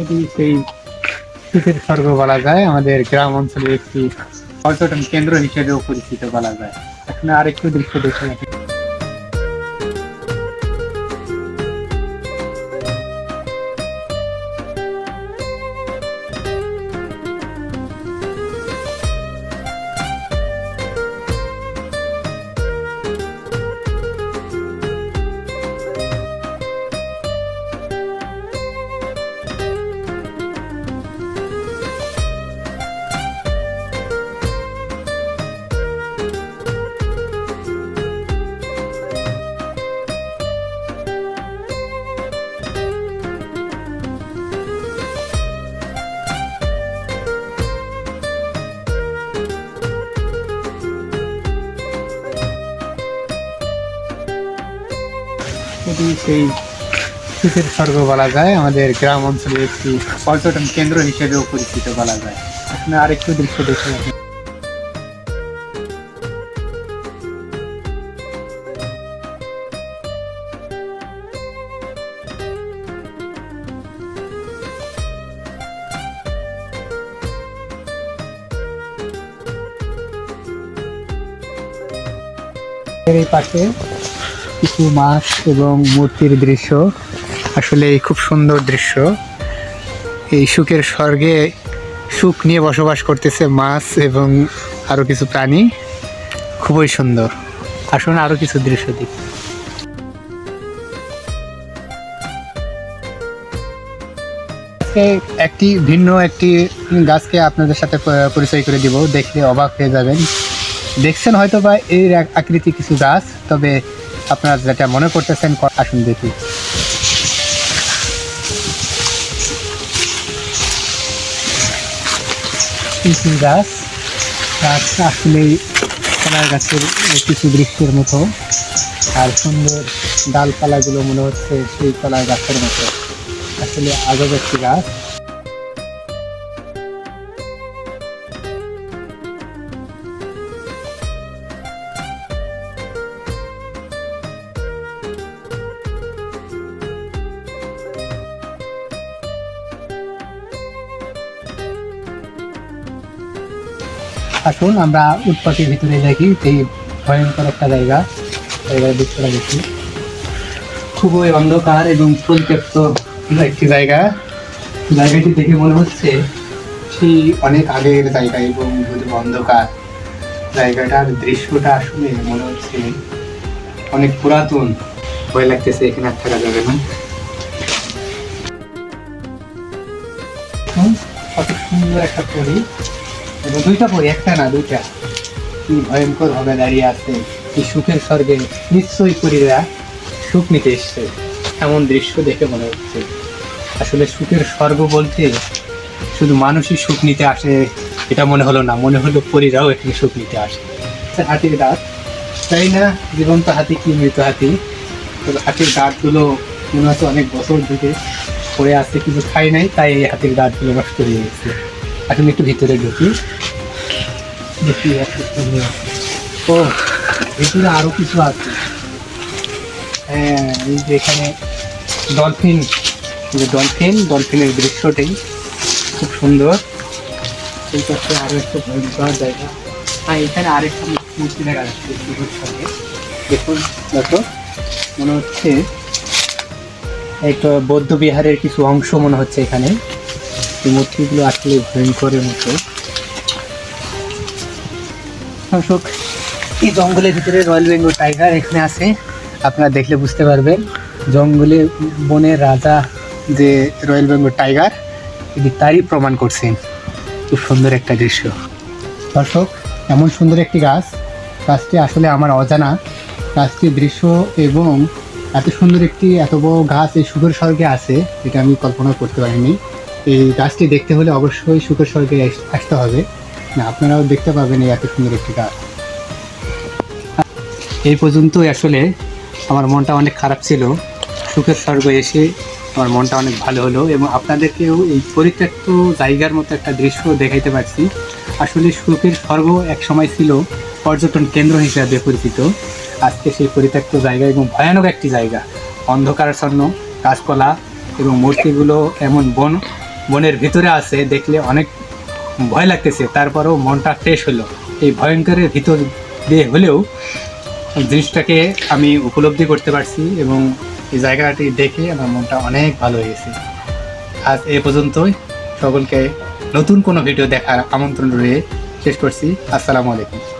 এটি সেই শীতের স্বর্গ বলা যায়, আমাদের গ্রাম অঞ্চলের একটি পর্যটন কেন্দ্র হিসেবেও পরিচিত বলা যায়। এখন আরেকটু দৃশ্য দেখে রাখি। এটি সেই সুখের স্বর্গ বলা যায়, আমাদের গ্রাম অঞ্চলের একটি পর্যটন কেন্দ্র হিসেবেও পরিচিত বলা যায় এখন আরেকটু দৃশ্য দেখে রাখি। এর এই পাশে কিছু মাছ এবং মূর্তির দৃশ্য। আসলে এই খুব সুন্দর দৃশ্য। এই সুখের স্বর্গে সুখ নিয়ে বসবাস করতেছে মাছ এবং আরও কিছু প্রাণী। খুবই সুন্দর। আসুন আরও কিছু দৃশ্য আজকে একটি ভিন্ন একটি গাছকে আপনাদের সাথে পরিচয় করে দিব। দেখলে অবাক হয়ে যাবেন। দেখছেন হয়তো বা এক আকৃতি কিছু গাছ, তবে আপনারা যেটা মনে করতেছেন আসুন দেখি। গাছ গাছটা আসলে কলার গাছের কিছু বৃক্ষের মতো। আর সুন্দর ডালপালাগুলো মনে হচ্ছে সেই কলার গাছের মতো। আসলে আজব একটি গাছ। আসুন, আমরা উৎপাতের ভিতরে দেখি এই ভয়ঙ্কর একটা জায়গা। জায়গায় দেখতে লাগেছি খুবই অন্ধকার এবং পরিত্যক্ত একটি জায়গা। জায়গাটি দেখে মনে হচ্ছে সেই অনেক আগের জায়গা এবং অন্ধকার জায়গাটার দৃশ্যটা আসলে মনে হচ্ছে অনেক পুরাতন। ভয় লাগতেছে, এখানে আর থাকা যাবে না। কত সুন্দর একটা পরি দুইটা পরি একটা না দুইটা। কি ভয়ঙ্কর ভাবে দাঁড়িয়ে আছে। এই সুখের স্বর্গে নিশ্চয়ই পরীরা সুখ নিতে এসছে। এমন দৃশ্য দেখে মনে হচ্ছে। আসলে সুখের স্বর্গ বলতে শুধু মানুষই সুখ নিতে আসে এটা মনে হলো না। মনে হলো পরীরাও এখানে সুখ নিতে আসে। আচ্ছা, হাতির দাঁত। তাই না? জীবন্ত হাতি কি মৃত হাতি? তবে হাতির দাঁতগুলো মনে হচ্ছে অনেক বছর ধরে পড়ে আসছে কিছু খাই নাই তাই এই হাতির দাঁতগুলো নষ্ট হয়ে গেছে। এখন একটু ভিতরে ঢুকি। দেখি। ও ভিতরে আরও কিছু আছে। হ্যাঁ এই যে এখানে ডলফিন যে ডলফিন ডলফিনের দৃশ্যটাই খুব সুন্দর। এই পাশে আরও একটা ভয়ঙ্কর জায়গা। হ্যাঁ এখানে আরেকটা মূর্তি দেখা যাচ্ছে দেখুন, দেখো, মনে হচ্ছে একটা বৌদ্ধ বিহারের কিছু অংশ মনে হচ্ছে এখানে। এই মূর্তিগুলো আসলে ভয়ঙ্করের মতো। দর্শক, এই জঙ্গলের ভিতরে রয়্যাল বেঙ্গল টাইগার এখানে আছে। আপনারা দেখলে বুঝতে পারবেন, জঙ্গলে বনের রাজা যে রয়্যাল বেঙ্গল টাইগার, এটি তারই প্রমাণ করছেন খুব সুন্দর একটা দৃশ্য। দর্শক, এমন সুন্দর একটি গাছ। গাছটি আসলে আমার অজানা। গাছটির দৃশ্য এবং এত সুন্দর একটি, এত বড় গাছ এই সুখের স্বর্গে আছে, এটা আমি কল্পনা করতে পারিনি। এই গাছটি দেখতে হলে অবশ্যই সুখের স্বর্গে আসতে হবে। না, আপনারাও দেখতে পাবেন এই এত সুন্দর একটি গাছ। এই পর্যন্তই আসলে আমার মনটা অনেক খারাপ ছিল। সুখের স্বর্গ এসে আমার মনটা অনেক ভালো হলো এবং আপনাদেরকেও এই পরিত্যক্ত জায়গার মতো একটা দৃশ্য দেখাইতে পারছি। আসলে সুখের স্বর্গ এক সময় ছিল পর্যটন কেন্দ্র হিসাবে পরিচিত। আজকে সেই পরিত্যক্ত জায়গা এবং ভয়ানক একটি জায়গা। অন্ধকারাচ্ছন্ন, গাছপালা এবং মূর্তিগুলো এমন বন বনের ভিতরে আছে, দেখলে অনেক ভয় লাগতেছে, তারপরেও মনটা ফ্রেশ হলো। এই ভয়ঙ্করের ভিতর দিয়ে হলেও জিনিসটাকে আমি উপলব্ধি করতে পারছি এবং এই জায়গাটি দেখে আমার মনটা অনেক ভালো হয়েছে আজ এ পর্যন্তই। সকলকে নতুন কোনো ভিডিও দেখার আমন্ত্রণ রয়ে শেষ করছি। আসসালামু আলাইকুম।